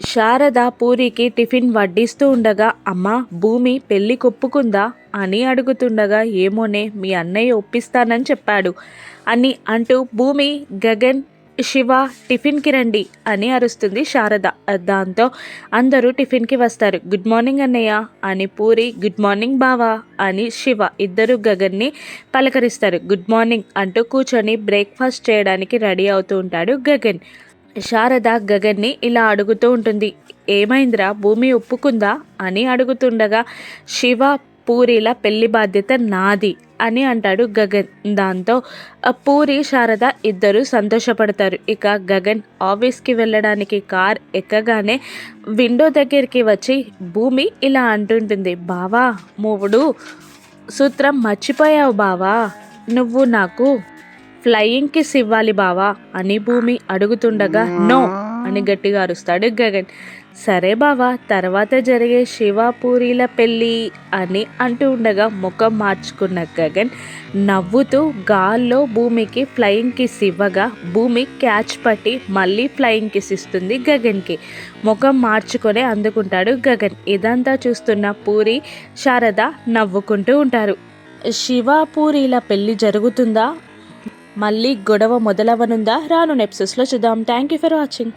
Sharada పూరికి tiffin వడ్డిస్తూ ఉండగా అమ్మ భూమి పెళ్ళి కొప్పుకుందా? అని అడుగుతుండగా ఏమోనే మీ అన్నయ్య ఒప్పిస్తానని చెప్పాడు. అని అంటూ భూమి గగన్ శివ టిఫిన్కి రండి అని అరుస్తుంది శారద. దాంతో అందరూ టిఫిన్కి వస్తారు. గుడ్ మార్నింగ్ అన్నయ్య అని పూరి గుడ్ మార్నింగ్ బావా అని శివ ఇద్దరు గగన్ని పలకరిస్తారు. గుడ్ మార్నింగ్ అంటూ కూర్చొని బ్రేక్ఫాస్ట్ చేయడానికి రెడీ అవుతూ ఉంటాడు గగన్. శారద గగన్ని ఇలా అడుగుతూ ఉంటుంది. ఏమైందిరా? భూమి ఒప్పుకుందా? అని అడుగుతుండగా శివ పూరిల పెళ్ళి బాధ్యత నాది అని అంటాడు గగన్. దాంతో ఆ పూరి శారద ఇద్దరు సంతోషపడతారు. ఇక గగన్ ఆఫీస్కి వెళ్ళడానికి కార్ ఎక్కగానే విండో దగ్గరికి వచ్చి భూమి ఇలా అంటుంటుంది. బావా మూవుడు సూత్రం మర్చిపోయావు బావా. నువ్వు నాకు ఫ్లయింగ్ కిస్ ఇవ్వాలి బావా అని భూమి అడుగుతుండగా నో అని గట్టిగా అరుస్తాడు గగన్. సరే బావా తర్వాత జరిగే శివాపూరిల పెళ్ళి అని అంటూ ఉండగా ముఖం మార్చుకున్న గగన్ నవ్వుతూ గాల్లో భూమికి ఫ్లయింగ్ కిస్ ఇవ్వగా భూమి క్యాచ్ పట్టి మళ్ళీ ఫ్లయింగ్ కిస్ ఇస్తుంది గగన్కి. ముఖం మార్చుకొని అందుకుంటాడు గగన్. ఇదంతా చూస్తున్న పూరి శారద నవ్వుకుంటూ ఉంటారు. శివాపూరిల పెళ్ళి జరుగుతుందా? మళ్ళీ గొడవ మొదలవనుందా? రాను నెప్సెస్లో చూద్దాం. Thank you for watching